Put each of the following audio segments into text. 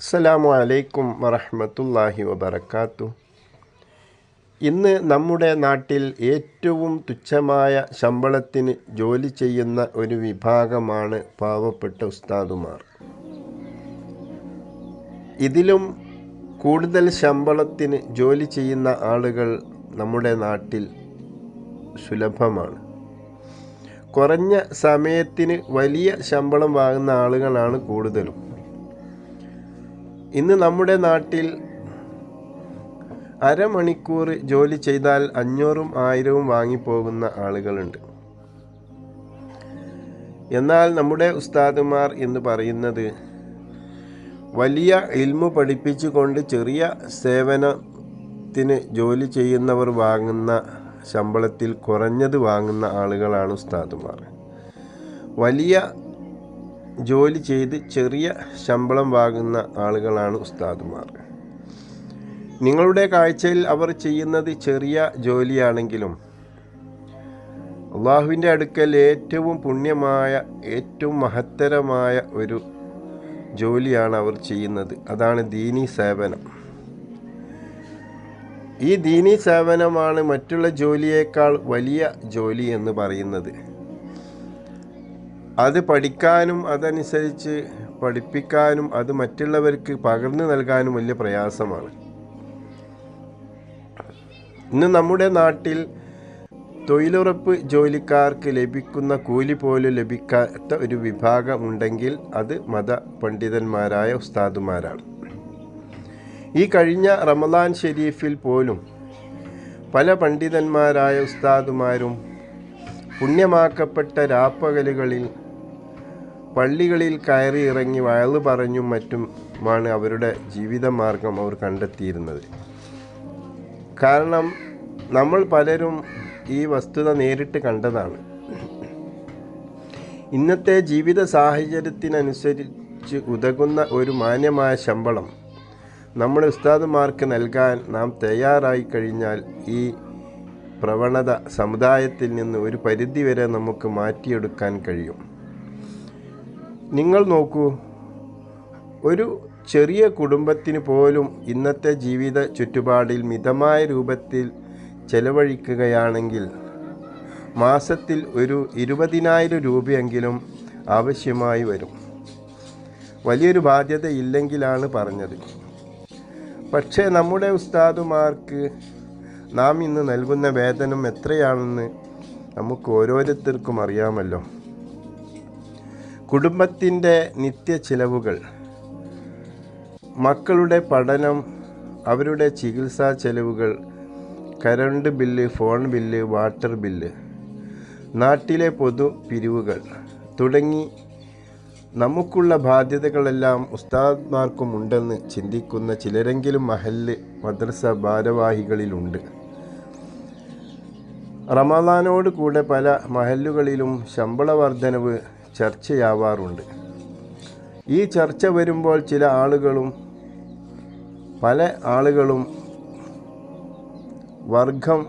അസ്സലാമു അലൈക്കും വറഹമത്തല്ലാഹി വബർക്കാത്തു ഇന്ന് നമ്മുടെ നാട്ടിൽ ഏറ്റവും തുച്ഛമായ ശമ്പളത്തിന് ജോലി ചെയ്യുന്ന ഒരു വിഭാഗമാണ് പാവപ്പെട്ട ഉസ്താദുമാർ. ഇതിലും കൂടുതൽ ശമ്പളത്തിന് ജോലി ചെയ്യുന്ന ആളുകൾ നമ്മുടെ നാട്ടിൽ സുലഭമാണ്. കുറഞ്ഞ സമയത്തിന് വലിയ ശമ്പളം വാങ്ങുന്ന ആളുകളാണ് കൂടുതലും. ഇന്ന് നമ്മുടെ നാട്ടിൽ അരമണിക്കൂർ ജോലി ചെയ്താൽ അഞ്ഞൂറും ആയിരവും വാങ്ങിപ്പോകുന്ന ആളുകളുണ്ട്. എന്നാൽ നമ്മുടെ ഉസ്താദുമാർ എന്ന് പറയുന്നത് വലിയ ഇൽമു പഠിപ്പിച്ചുകൊണ്ട് ചെറിയ സേവനത്തിന് ജോലി ചെയ്യുന്നവർ വാങ്ങുന്ന ശമ്പളത്തിൽ കുറഞ്ഞത് വാങ്ങുന്ന ആളുകളാണ് ഉസ്താദുമാർ. വലിയ ജോലി ചെയ്ത് ചെറിയ ശമ്പളം വാങ്ങുന്ന ആളുകളാണ് ഉസ്താദുമാർ. നിങ്ങളുടെ കാഴ്ചയിൽ അവർ ചെയ്യുന്നത് ചെറിയ ജോലിയാണെങ്കിലും അള്ളാഹുവിന്റെ അടുക്കൽ ഏറ്റവും പുണ്യമായ ഏറ്റവും മഹത്തരമായ ഒരു ജോലിയാണ് അവർ ചെയ്യുന്നത്. അതാണ് ദീനി സേവനം. ഈ ദീനി സേവനമാണ് മറ്റുള്ള ജോലിയേക്കാൾ വലിയ ജോലി എന്ന് പറയുന്നത്. അത് പഠിക്കാനും അതനുസരിച്ച് പഠിപ്പിക്കാനും അത് മറ്റുള്ളവർക്ക് പകർന്നു നൽകാനും വലിയ പ്രയാസമാണ്. ഇന്ന് നമ്മുടെ നാട്ടിൽ തൊഴിലുറപ്പ് ജോലിക്കാർക്ക് ലഭിക്കുന്ന കൂലി പോലും ലഭിക്കാത്ത ഒരു വിഭാഗമുണ്ടെങ്കിൽ അത് മത പണ്ഡിതന്മാരായ ഉസ്താദുമാരാണ്. ഈ കഴിഞ്ഞ റമദാൻ ഷെരീഫിൽ പോലും പല പണ്ഡിതന്മാരായ ഉസ്താദുമാരും പുണ്യമാക്കപ്പെട്ട രാപ്പകലുകളിൽ പള്ളികളിൽ കയറി ഇറങ്ങി വയൽ പറഞ്ഞും മറ്റുമാണ് അവരുടെ ജീവിതമാർഗം അവർ കണ്ടെത്തിയിരുന്നത്. കാരണം നമ്മൾ പലരും ഈ വസ്തുത നേരിട്ട് കണ്ടതാണ്. ഇന്നത്തെ ജീവിത സാഹചര്യത്തിനനുസരിച്ച് ഉതകുന്ന ഒരു മാന്യമായ ശമ്പളം നമ്മുടെ ഉസ്താദുമാർക്ക് നൽകാൻ നാം തയ്യാറായി കഴിഞ്ഞാൽ ഈ പ്രവണത സമുദായത്തിൽ നിന്ന് ഒരു പരിധിവരെ നമുക്ക് മാറ്റിയെടുക്കാൻ കഴിയും. നിങ്ങൾ നോക്കൂ. ഒരു ചെറിയ കുടുംബത്തിന് പോലും ഇന്നത്തെ ജീവിത ചുറ്റുപാടിൽ മിതമായ രൂപത്തിൽ ചെലവഴിക്കുകയാണെങ്കിൽ മാസത്തിൽ ഒരു ഇരുപതിനായിരം രൂപയെങ്കിലും ആവശ്യമായി വരും. വലിയൊരു ബാധ്യത ഇല്ലെങ്കിലാണ് പറഞ്ഞത്. പക്ഷേ നമ്മുടെ ഉസ്താദുമാർക്ക് നാം ഇന്ന് നൽകുന്ന വേതനം എത്രയാണെന്ന് നമുക്ക് ഓരോരുത്തർക്കും അറിയാമല്ലോ. കുടുംബത്തിന്റെ നിത്യ ചിലവുകൾ മക്കളുടെ പഠനം അവരുടെ ചികിത്സാ ചെലവുകൾ current bill phone bill water bill നാട്ടിലെ പൊതു പിരിവുകൾ തുടങ്ങി നമുക്കുള്ള ബാധ്യതകളെല്ലാം ഉസ്താദ്മാർക്കും ഉണ്ടെന്ന് ചിന്തിക്കുന്ന ചിലരെങ്കിലും മഹല്ല് മദ്രസ ഭാരവാഹികളിലുണ്ട്. റമദാനോട് കൂടെ പല മഹല്ലുകളിലും ശമ്പള വർധനവ് ചർച്ചയാവാറുണ്ട്. ഈ ചർച്ച വരുമ്പോൾ ചില ആളുകളും പല ആളുകളും വർഗം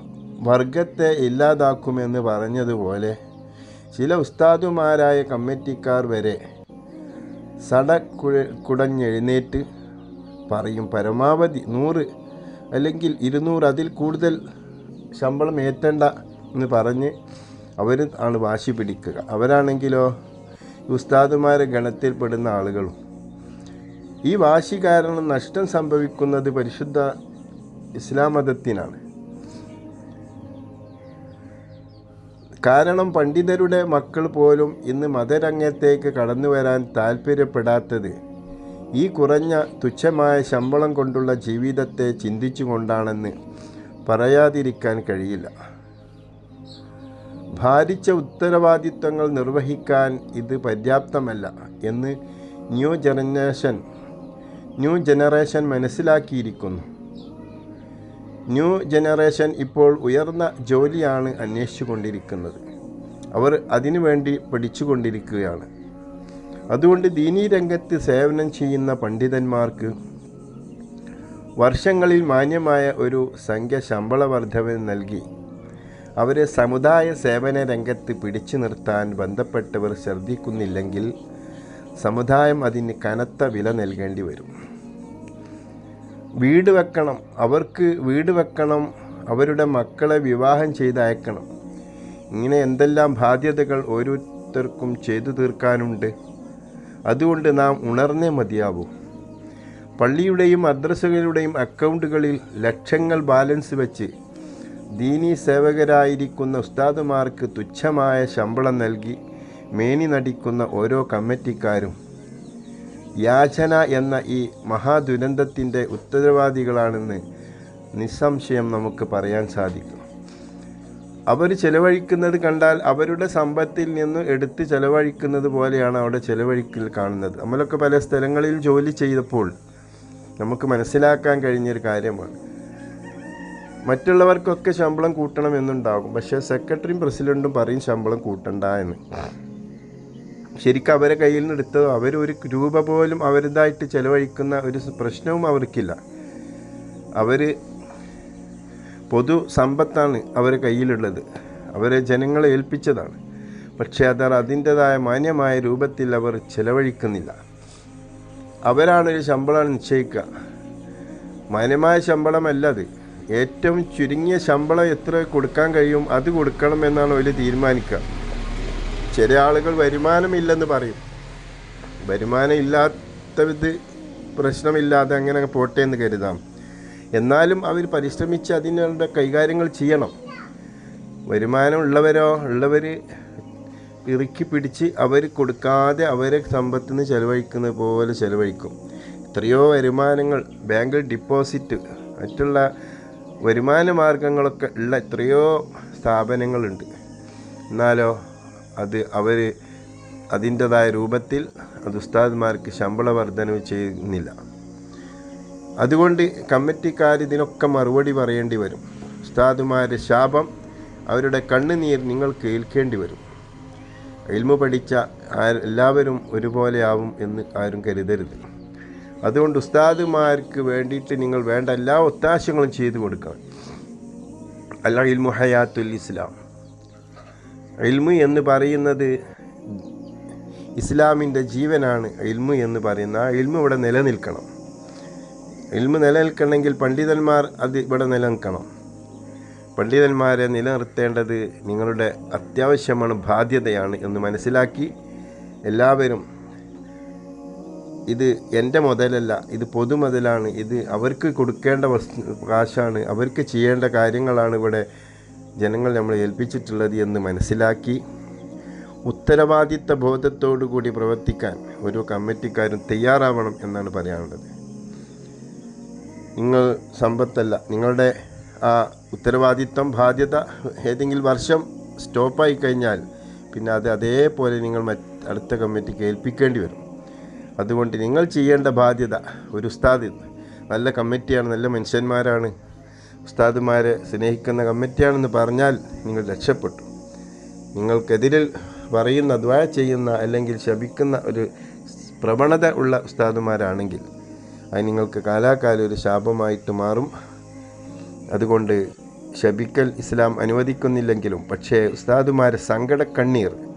വർഗത്തെ ഇല്ലാതാക്കുമെന്ന് പറഞ്ഞതുപോലെ ചില ഉസ്താദുമാരായ കമ്മിറ്റിക്കാർ വരെ സട കുടഞ്ഞെഴുന്നേറ്റ് പറയും പരമാവധി നൂറ് അല്ലെങ്കിൽ ഇരുന്നൂറ് അതിൽ കൂടുതൽ ശമ്പളം ഏറ്റണ്ട എന്ന് പറഞ്ഞ് അവർ ആണ് വാശി പിടിക്കുക. അവരാണെങ്കിലോ ഉസ്താദുമാരെ ഗണത്തിൽപ്പെടുന്ന ആളുകളും. ഈ വാശി കാരണം നഷ്ടം സംഭവിക്കുന്നത് പരിശുദ്ധ ഇസ്ലാം മതത്തിനാണ്. കാരണം പണ്ഡിതരുടെ മക്കൾ പോലും ഇന്ന് മതരംഗത്തേക്ക് കടന്നു വരാൻ താല്പര്യപ്പെടാത്തത് ഈ കുറഞ്ഞ തുച്ഛമായ ശമ്പളം കൊണ്ടുള്ള ജീവിതത്തെ ചിന്തിച്ചുകൊണ്ടാണെന്ന് പറയാതിരിക്കാൻ കഴിയില്ല. ഭാരിച്ച ഉത്തരവാദിത്തങ്ങൾ നിർവഹിക്കാൻ ഇത് പര്യാപ്തമല്ല എന്ന് ന്യൂ ജനറേഷൻ ന്യൂ ജനറേഷൻ മനസ്സിലാക്കിയിരിക്കുന്നു. ന്യൂ ജനറേഷൻ ഇപ്പോൾ ഉയർന്ന ജോലിയാണ് അന്വേഷിച്ചുകൊണ്ടിരിക്കുന്നത്. അവർ അതിനുവേണ്ടി പഠിച്ചുകൊണ്ടിരിക്കുകയാണ്. അതുകൊണ്ട് ദീനീ രംഗത്ത് സേവനം ചെയ്യുന്ന പണ്ഡിതന്മാർക്ക് വർഷങ്ങളിൽ മാന്യമായ ഒരു സംഖ്യ ശമ്പള നൽകി. അവരെ സമുദായ സേവന രംഗത്ത് പിടിച്ചു നിർത്താൻ ബന്ധപ്പെട്ടവർ ശ്രദ്ധിക്കുന്നില്ലെങ്കിൽ സമുദായം അതിന് കനത്ത വില നൽകേണ്ടി വരും. വീട് വെക്കണം. അവർക്ക് വീട് വെക്കണം. അവരുടെ മക്കളെ വിവാഹം ചെയ്ത് അയക്കണം ഇങ്ങനെ എന്തെല്ലാം ബാധ്യതകൾ ഓരോരുത്തർക്കും ചെയ്തു തീർക്കാനുണ്ട്? അതുകൊണ്ട് നാം ഉണർന്നേ മതിയാവൂ. പള്ളിയുടെയും മദ്രസകളുടെയും അക്കൗണ്ടുകളിൽ ലക്ഷങ്ങൾ ബാലൻസ് വെച്ച് ദീനീ സേവകരായിരിക്കുന്ന ഉസ്താദുമാർക്ക് തുച്ഛമായ ശമ്പളം നൽകി മേനി നടിക്കുന്ന ഓരോ കമ്മിറ്റിക്കാരും യാചന എന്ന ഈ മഹാദുരന്തത്തിന്റെ ഉത്തരവാദികളാണെന്ന് നിസ്സംശയം നമുക്ക് പറയാൻ സാധിക്കും. അവർ ചെലവഴിക്കുന്നത് കണ്ടാൽ അവരുടെ സമ്പത്തിൽ നിന്ന് എടുത്ത് ചെലവഴിക്കുന്നത് പോലെയാണ് അവിടെ ചെലവഴിക്കൽ കാണുന്നത്. നമ്മളൊക്കെ പല സ്ഥലങ്ങളിൽ ജോലി ചെയ്തപ്പോൾ നമുക്ക് മനസ്സിലാക്കാൻ കഴിഞ്ഞൊരു കാര്യമാണ്. മറ്റുള്ളവർക്കൊക്കെ ശമ്പളം കൂട്ടണം എന്നുണ്ടാകും. പക്ഷേ സെക്രട്ടറിയും പ്രസിഡന്റും പറയും ശമ്പളം കൂട്ടണ്ട എന്ന്. ശരിക്കും അവരെ കയ്യിൽ നിന്ന് എടുത്തതോ അവരൊരു രൂപ പോലും അവരുതായിട്ട് ചെലവഴിക്കുന്ന ഒരു പ്രശ്നവും അവർക്കില്ല. അവർ പൊതു സമ്പത്താണ് അവരെ കയ്യിലുള്ളത്. അവരെ ജനങ്ങളെ ഏൽപ്പിച്ചതാണ്. പക്ഷേ അത് അതിന്റെതായ മാന്യമായ രൂപത്തിൽ അവർ ചെലവഴിക്കുന്നില്ല. അവരാണൊരു ശമ്പളം നിശ്ചയിക്കുക. മാന്യമായ ശമ്പളമല്ല അത്. ഏറ്റവും ചുരുങ്ങിയ ശമ്പളം എത്ര കൊടുക്കാൻ കഴിയും അത് കൊടുക്കണം എന്നാണ് അവർ തീരുമാനിക്കുക. ചില ആളുകൾ വരുമാനമില്ലെന്ന് പറയും. വരുമാനം ഇല്ലാത്ത ഇല്ലാത്തത് പ്രശ്നമില്ലാതെ അങ്ങനെ പോട്ടെ എന്ന് കരുതാം. എന്നാലും അവർ പരിശ്രമിച്ച് അതിനുള്ള കൈകാര്യങ്ങൾ ചെയ്യണം. വരുമാനം ഉള്ളവരോ ഉള്ളവർ ഇറുക്കി പിടിച്ച് അവർ കൊടുക്കാതെ അവരെ സമ്പത്തിന് നിന്ന് ചെലവഴിക്കുന്നത് പോലെ ചെലവഴിക്കും. എത്രയോ വരുമാനങ്ങൾ ബാങ്കിൽ ഡിപ്പോസിറ്റ് മറ്റുള്ള വരുമാന മാർഗങ്ങളൊക്കെ ഉള്ള എത്രയോ സ്ഥാപനങ്ങളുണ്ട്. എന്നാലോ അത് അവർ അതിന്റെതായ രൂപത്തിൽ അത് ഉസ്താദ്മാർക്ക് ശമ്പള വർധനവ് ചെയ്യുന്നില്ല. അതുകൊണ്ട് കമ്മിറ്റിക്കാർ ഇതിനൊക്കെ മറുപടി പറയേണ്ടി വരും. ഉസ്താദുമാരുടെ ശാപം അവരുടെ കണ്ണുനീർ നിങ്ങൾ കേൾക്കേണ്ടി വരും. ഇൽമു പഠിച്ച എല്ലാവരും ഒരുപോലെയാവും എന്ന് ആരും കരുതരുത്. അതുകൊണ്ട് ഉസ്താദുമാർക്ക് വേണ്ടിയിട്ട് നിങ്ങൾ വേണ്ട എല്ലാ ഒത്താശകളും ചെയ്തു കൊടുക്കണം അല്ല ഇൽമു ഹയാത്തുൽ ഇസ്ലാം. ഇൽമു എന്ന് പറയുന്നത് ഇസ്ലാമിന്റെ ജീവനാണ് ഇൽമു എന്ന് പറയുന്ന ആ ഇൽമു ഇവിടെ നിലനിൽക്കണം. ഇൽമു നിലനിൽക്കണമെങ്കിൽ പണ്ഡിതന്മാർ അത് ഇവിടെ നിലനിൽക്കണം. പണ്ഡിതന്മാരെ നിലനിർത്തേണ്ടത് നിങ്ങളുടെ അത്യാവശ്യമാണ് ബാധ്യതയാണ് എന്ന് മനസ്സിലാക്കി എല്ലാവരും ഇത് എന്റെ മുതലല്ല ഇത് പൊതുമുതലാണ് ഇത് അവർക്ക് കൊടുക്കേണ്ട വസ്തു കാശാണ് അവർക്ക് ചെയ്യേണ്ട കാര്യങ്ങളാണ് ഇവിടെ ജനങ്ങൾ നമ്മളെ ഏൽപ്പിച്ചിട്ടുള്ളത് എന്ന് മനസ്സിലാക്കി ഉത്തരവാദിത്ത ബോധത്തോടു കൂടി പ്രവർത്തിക്കാൻ ഓരോ കമ്മിറ്റിക്കാരും തയ്യാറാവണം എന്നാണ് പറയാനുള്ളത്. നിങ്ങൾ സമ്പത്തല്ല നിങ്ങളുടെ ആ ഉത്തരവാദിത്തം ബാധ്യത ഏതെങ്കിലും വർഷം സ്റ്റോപ്പായി കഴിഞ്ഞാൽ പിന്നെ അത് അതേപോലെ നിങ്ങൾ അടുത്ത കമ്മിറ്റിക്ക് ഏൽപ്പിക്കേണ്ടി വരും. അതുകൊണ്ട് നിങ്ങൾ ചെയ്യേണ്ട ബാധ്യത ഒരു ഉസ്താദ് നല്ല കമ്മിറ്റിയാണ് നല്ല മനുഷ്യന്മാരാണ്. ഉസ്താദുമാരെ സ്നേഹിക്കുന്ന കമ്മിറ്റിയാണെന്ന് പറഞ്ഞാൽ നിങ്ങൾ രക്ഷപ്പെട്ടു. നിങ്ങൾക്കെതിരിൽ പറയുന്ന ദ്വാ ചെയ്യുന്ന അല്ലെങ്കിൽ ശപിക്കുന്ന ഒരു പ്രവണത ഉള്ള ഉസ്താദുമാരാണെങ്കിൽ അത് നിങ്ങൾക്ക് കാലാകാലം ഒരു ശാപമായിട്ട് മാറും. അതുകൊണ്ട് ശപിക്കൽ ഇസ്ലാം അനുവദിക്കുന്നില്ലെങ്കിലും പക്ഷേ ഉസ്താദുമാരെ സങ്കട കണ്ണീർ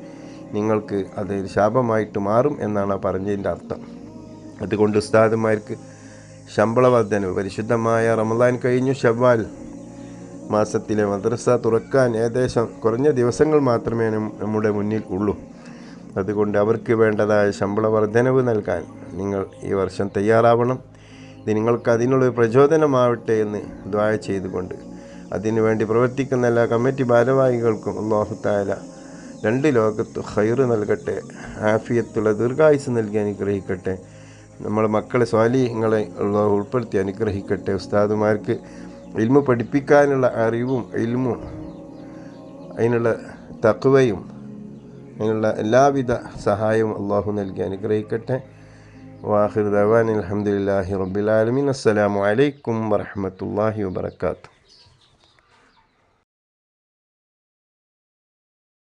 നിങ്ങൾക്ക് അത് ശാപമായിട്ട് മാറും എന്നാണ് പറഞ്ഞതിന്റെ അർത്ഥം. അതുകൊണ്ട് ഉസ്താദുമാർക്ക് ശമ്പള വർധനവ് പരിശുദ്ധമായ റമദാൻ കഴിഞ്ഞു ഷവ്വാൽ മാസത്തിലെ മദ്രസ തുറക്കാൻ ഏകദേശം കുറഞ്ഞ ദിവസങ്ങൾ മാത്രമേ നമ്മുടെ മുന്നിൽ ഉള്ളൂ. അതുകൊണ്ട് അവർക്ക് വേണ്ടതായ ശമ്പള വർധനവ് നൽകാൻ നിങ്ങൾ ഈ വർഷം തയ്യാറാവണം. ഇത് നിങ്ങൾക്ക് അതിനുള്ള പ്രചോദനമാവട്ടെ എന്ന് ദ്വായ ചെയ്തുകൊണ്ട് അതിനുവേണ്ടി പ്രവർത്തിക്കുന്ന എല്ലാ കമ്മിറ്റി ഭാരവാഹികൾക്കും താല രണ്ട് ലോകത്ത് ഹൈറ് നൽകട്ടെ ആഫിയത്തുള്ള ദീർഘായുസ് നൽകി അനുഗ്രഹിക്കട്ടെ നമ്മളെ മക്കളെ സ്വാലിഹ്യങ്ങളെ ഉൾപ്പെടുത്തി അനുഗ്രഹിക്കട്ടെ. ഉസ്താദുമാർക്ക് ഇൽമു പഠിപ്പിക്കാനുള്ള അറിവും ഇൽമും അതിനുള്ള തക്വയും അതിനുള്ള എല്ലാവിധ സഹായവും അള്ളാഹു നൽകി അനുഗ്രഹിക്കട്ടെ. വാഹിർ ദവാൻ അലഹമുല്ലാഹി റബുലാലമീൻ അസ്സലാമലൈക്കും അലൈക്കും വാത്തു